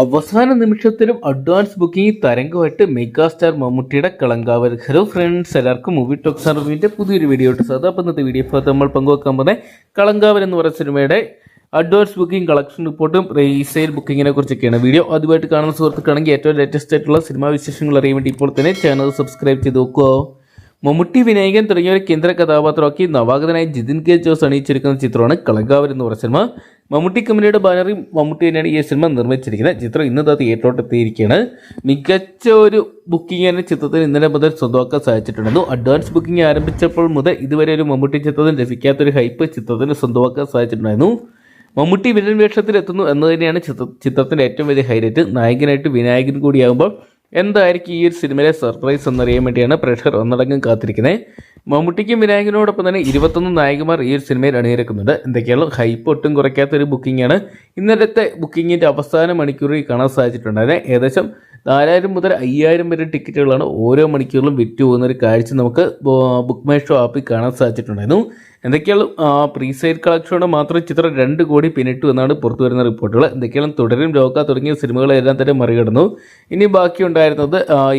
അവസാന നിമിഷത്തിലും advance booking തരംഗമായിട്ട് മെഗാസ്റ്റാർ മമ്മൂട്ടിയുടെ കളങ്കാവൽ. ഹലോ ഫ്രണ്ട്സ് എല്ലാവർക്കും മൂവി ടോക്സ് അറിവിന്റെ പുതിയൊരു വീഡിയോ ഇട്ട് സാധാ ഇന്നത്തെ വീഡിയോ നമ്മൾ പങ്കുവെക്കാൻ പോകുന്നത് കളങ്കാവൽ എന്ന് പറയുന്ന സിനിമയുടെ അഡ്വാൻസ് ബുക്കിംഗ് കളക്ഷൻ റിപ്പോർട്ടും റീസെയിൽ ബുക്കിങ്ങിനെ കുറിച്ചൊക്കെയാണ്. വീഡിയോ ആദ്യമായിട്ട് കാണുന്ന സുഹൃത്തുക്കളാണെങ്കിൽ ഏറ്റവും ലേറ്റസ്റ്റ് ആയിട്ടുള്ള സിനിമാ വിശേഷങ്ങൾ അറിയാൻ വേണ്ടി ഇപ്പോൾ തന്നെ ചാനൽ സബ്സ്ക്രൈബ് ചെയ്ത് നോക്കുക. മമ്മൂട്ടി വിനായകൻ തുടങ്ങിയ ഒരു കേന്ദ്ര കഥാപാത്രമാക്കി നവാഗതനായ ജിതിൻ കെ ജോസ് അണിയിച്ചിരിക്കുന്ന ചിത്രമാണ് കളങ്കാവൽ എന്ന് പറയുന്ന സിനിമ മമ്മൂട്ടി കമ്പനിയുടെ ബാനറി മമ്മൂട്ടി തന്നെയാണ് ഈ സിനിമ നിർമ്മിച്ചിരിക്കുന്നത്. ചിത്രം ഇന്നത്തെ തിയേറ്ററോട്ട് എത്തിയിരിക്കുകയാണ്. മികച്ച ഒരു ബുക്കിംഗ് തന്നെ ചിത്രത്തിന് ഇന്നലെ മുതൽ സ്വന്തമാക്കാൻ സാധിച്ചിട്ടുണ്ടോ അഡ്വാൻസ് ബുക്കിംഗ് ആരംഭിച്ചപ്പോൾ മുതൽ ഇതുവരെ ഒരു മമ്മൂട്ടി ചിത്രത്തിന് ലഭിക്കാത്തൊരു ഹൈപ്പ് ചിത്രത്തിന് സ്വന്തമാക്കാൻ സാധിച്ചിട്ടുണ്ടായിരുന്നു. മമ്മൂട്ടി വില്ലൻ വേഷത്തിൽ എത്തുന്നു എന്ന് തന്നെയാണ് ചിത്ര ചിത്രത്തിന്റെ ഏറ്റവും വലിയ ഹൈലൈറ്റ് നായകനായിട്ട് വിനായകൻ കൂടിയാകുമ്പോൾ എന്തായിരിക്കും ഈ ഒരു സിനിമയിലെ സർപ്രൈസ് എന്നറിയാൻ വേണ്ടിയാണ് പ്രേക്ഷകർ ഒന്നടങ്കം കാത്തിരിക്കുന്നത്. മമ്മൂട്ടിക്കും വിനായകനോടൊപ്പം തന്നെ ഇരുപത്തൊന്ന് നായകന്മാർ ഈ ഒരു സിനിമയിൽ അണിനിരക്കുന്നുണ്ട്. എന്തൊക്കെയാണ് ഹൈപ്പ് ഒട്ടും കുറയ്ക്കാത്ത ഒരു ബുക്കിംഗാണ് ഇന്നലത്തെ ബുക്കിങ്ങിന്റെ അവസാന മണിക്കൂറിൽ കാണാൻ സാധിച്ചിട്ടുണ്ടായത് ഏകദേശം നാലായിരം മുതൽ അയ്യായിരം വരെ ടിക്കറ്റുകളാണ് ഓരോ മണിക്കൂറിലും വിറ്റ് പോകുന്ന ഒരു കാഴ്ച നമുക്ക് ബുക്ക് മൈ ഷോ ആപ്പിൽ കാണാൻ സാധിച്ചിട്ടുണ്ടായിരുന്നു. എന്തൊക്കെയാണ് പ്രീ സെയിൽ കളക്ഷനോട് മാത്രം ചിത്രം രണ്ട് കോടി പിന്നിട്ടു എന്നാണ് പുറത്തു വരുന്ന റിപ്പോർട്ടുകൾ. എന്തൊക്കെയാണ് തുടരും ലോക തുടങ്ങിയ സിനിമകളെല്ലാം തന്നെ മറികടന്നു. ഇനി ബാക്കി ഉണ്ടായിരുന്നത്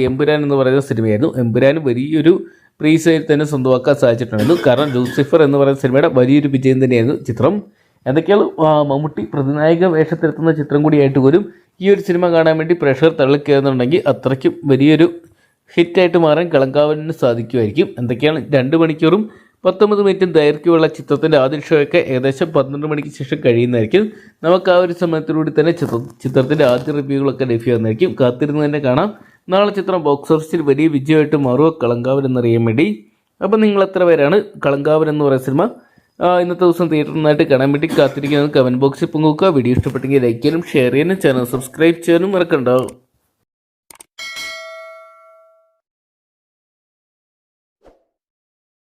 എമ്പുരാൻ എന്ന് പറയുന്ന സിനിമയായിരുന്നു. എമ്പുരാൻ വലിയൊരു പ്രീ സെയിൽ തന്നെ സ്വന്തമാക്കാൻ സാധിച്ചിട്ടുണ്ടായിരുന്നു കാരണം ജൂസിഫർ എന്ന് പറയുന്ന സിനിമയുടെ വലിയൊരു വിജയം തന്നെയായിരുന്നു ചിത്രം. എന്തൊക്കെയാണ് മമ്മൂട്ടി പ്രതിനായക വേഷത്തിലെത്തുന്ന ചിത്രം കൂടിയായിട്ട് പോലും ഈ ഒരു സിനിമ കാണാൻ വേണ്ടി പ്രഷർ തള്ളിക്കയറുന്നുണ്ടെങ്കിൽ അത്രയ്ക്കും വലിയൊരു ഹിറ്റായിട്ട് മാറാൻ കളങ്കാവലിന് സാധിക്കുമായിരിക്കും. എന്തൊക്കെയാണ് രണ്ട് മണിക്കൂറും പത്തൊമ്പത് മിനിറ്റും ദൈർഘ്യമുള്ള ചിത്രത്തിന്റെ ആദ്യ ഷോയൊക്കെ ഏകദേശം പന്ത്രണ്ട് മണിക്ക് ശേഷം കഴിയുന്നതായിരിക്കും. നമുക്ക് ആ ഒരു സമയത്തിലൂടെ തന്നെ ചിത്ര ചിത്രത്തിന്റെ ആദ്യ റിവ്യൂകളൊക്കെ ലഭ്യമാകുന്നതായിരിക്കും. കാത്തിരുന്ന് തന്നെ കാണാം. നാളെ ചിത്രം ബോക്സ് ഓഫീസിൽ വലിയ വിജയമായിട്ട് മാറുക. കളങ്കാവൻ എന്നറിയാൻ വേണ്ടി. അപ്പം നിങ്ങൾ എത്ര പേരാണ്? കളങ്കാവൻ എന്ന് പറയുന്ന സിനിമ ഇന്നത്തെ ദിവസം തിയേറ്ററിൽ നിന്നായിട്ട് കാണാൻ വേണ്ടി കാത്തിരിക്കുന്നത് കമന്റ് ബോക്സിൽ പങ്കുവെക്കുക വീഡിയോ ഇഷ്ടപ്പെട്ടെങ്കിൽ ലൈക്ക് ചെയ്യാനും ഷെയർ ചെയ്യാനും ചാനൽ സബ്സ്ക്രൈബ് ചെയ്യാനും മറക്കണ്ടാവും